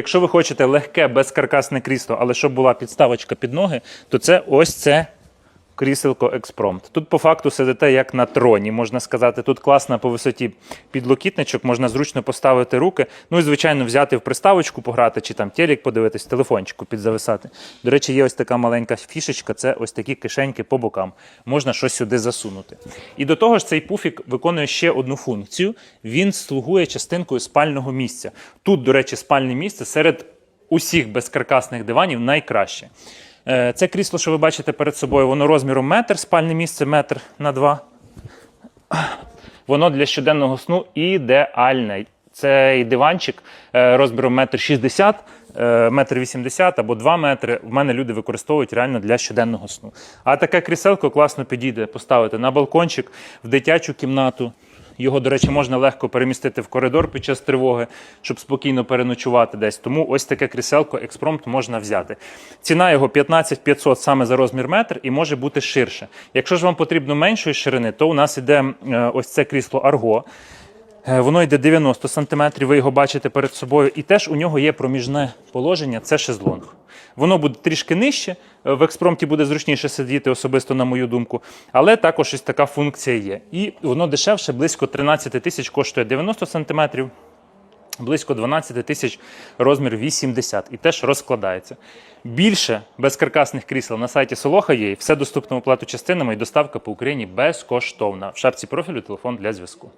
Якщо ви хочете легке безкаркасне крісло, але щоб була підставочка під ноги, то це ось це кріселко експромт. Тут по факту сидите як на троні, можна сказати. Тут класно по висоті підлокітничок, можна зручно поставити руки. Ну і звичайно взяти в приставочку пограти чи там телек подивитись, телефончику підзависати. До речі, є ось така маленька фішечка, це ось такі кишеньки по бокам. Можна щось сюди засунути. І до того ж, цей пуфік виконує ще одну функцію. Він слугує частинкою спального місця. Тут, до речі, спальне місце серед усіх безкаркасних диванів найкраще. Е, Це крісло, що ви бачите перед собою, воно розміром метр, спальне місце метр на два. Воно для щоденного сну ідеальне. Цей диванчик е, розміром метр шістдесят, е, метр вісімдесят або 2 метри. В мене люди використовують реально для щоденного сну. А таке кріселко класно підійде поставити на балкончик, в дитячу кімнату. Його, до речі, можна легко перемістити в коридор під час тривоги, щоб спокійно переночувати десь. Тому ось таке кріселко експромт можна взяти. Ціна його 15 500 саме за розмір метр і може бути ширше. Якщо ж вам потрібно меншої ширини, то у нас іде е, ось це крісло Арго. Е, Воно йде 90 см, ви його бачите перед собою, і теж у нього є проміжне положення це шезлонг. Воно буде трішки нижче, е, в експромті буде зручніше сидіти, особисто на мою думку, але також ось така функція є. І воно дешевше, близько 13 тисяч коштує 90 см, близько 12 тисяч розмір 80 і теж розкладається. Більше безкаркасних крісел на сайті Солоха є, все доступно оплату частинами і доставка по Україні безкоштовна. В шапці профілю телефон для зв'язку.